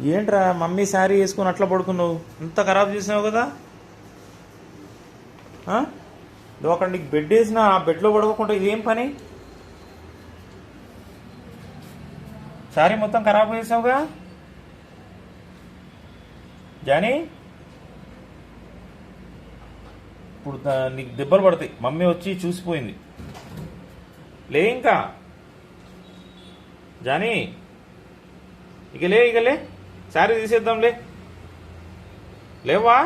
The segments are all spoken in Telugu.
ఏంట్రా మమ్మీ శారీ వేసుకుని అట్లా పడుకున్నావు? ఇంత ఖరాబ్ చేసినావు కదా? అక్కడ నీకు బెడ్ వేసిన ఆ బెడ్లో పడుకోకుండా ఇదేం పని? శారీ మొత్తం ఖరాబ్ చేసావుగా జానీ? ఇప్పుడు దా- నీకు దెబ్బలు పడతాయి. మమ్మీ వచ్చి చూసిపోయింది. లే ఇంకా. జానీ? ఇక లే ఇక లే. శారీ తీసేద్దాంలే. లేవా?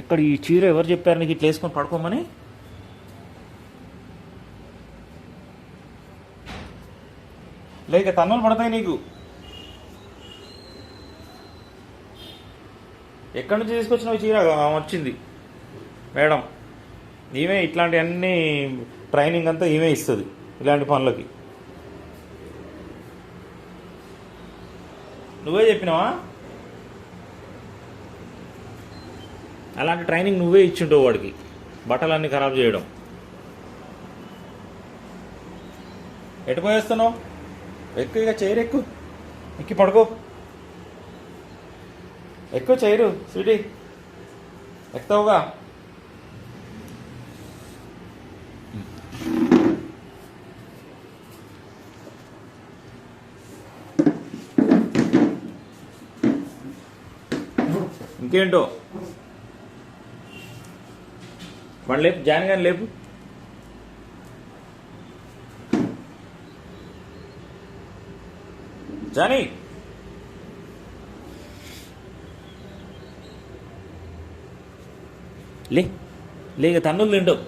ఎక్కడ ఈ చీర ఎవరు చెప్పారు నీకు ఇట్లా వేసుకొని పడుకోమని? లేక తన్నులు పడతాయి నీకు. ఎక్కడి నుంచి తీసుకొచ్చినావు ఈ చీర? వచ్చింది. మేడం ఈమె ఇట్లాంటి అన్ని ట్రైనింగ్ అంతా ఈమె ఇస్తుంది ఇలాంటి పనులకి. నువ్వే చెప్పినావా? అలాంటి ట్రైనింగ్ నువ్వే ఇచ్చింటావు వాడికి. బట్టలన్నీ ఖరాబ్ చేయడం. ఎటు పోయేస్తున్నావు? ఎక్కువ ఇక చైర్ ఎక్కువ ఎక్కి పడుకో. ఎక్కువ చైరు స్వీటీ ఎక్కుతావుగా. ఇంకేంటో? వాడు లేపు జాన్ కానీ లేపు. జానీ! లే లేక తన్నులు తింటావు.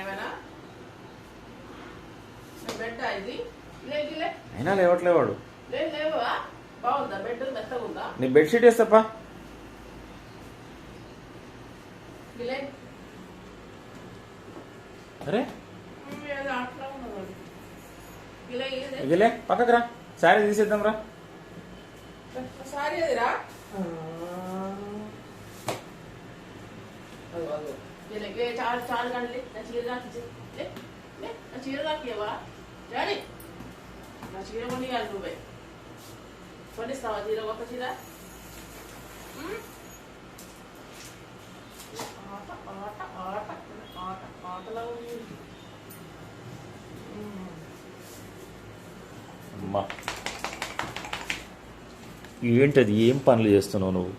ఏమైనా? బెట్టా ఇది? అయినా లేవట్లేవాడు. లేవా బాగుందా? బెడ్ మెత్తగా ఉందా? నీ బెడ్షీట్ వేస్తాపా. లే. అరే. ఇదిలే పక్కకు రా. శారీ తీసేద్దాం రా. సారీ అదిరా. వీళ్ళకి చాలు చాలు కండి నా చీర నాకు నా చీర నాకేవా డాడీ నా చీర కొని కాదు నువ్వే. కొనిస్తావా చీర ఒక చీర? ఆట ఆట ఆట ఆట ఆటలా ఉంది. అమ్మా. ఏంటది? ఏం పనులు చేస్తున్నావు నువ్వు?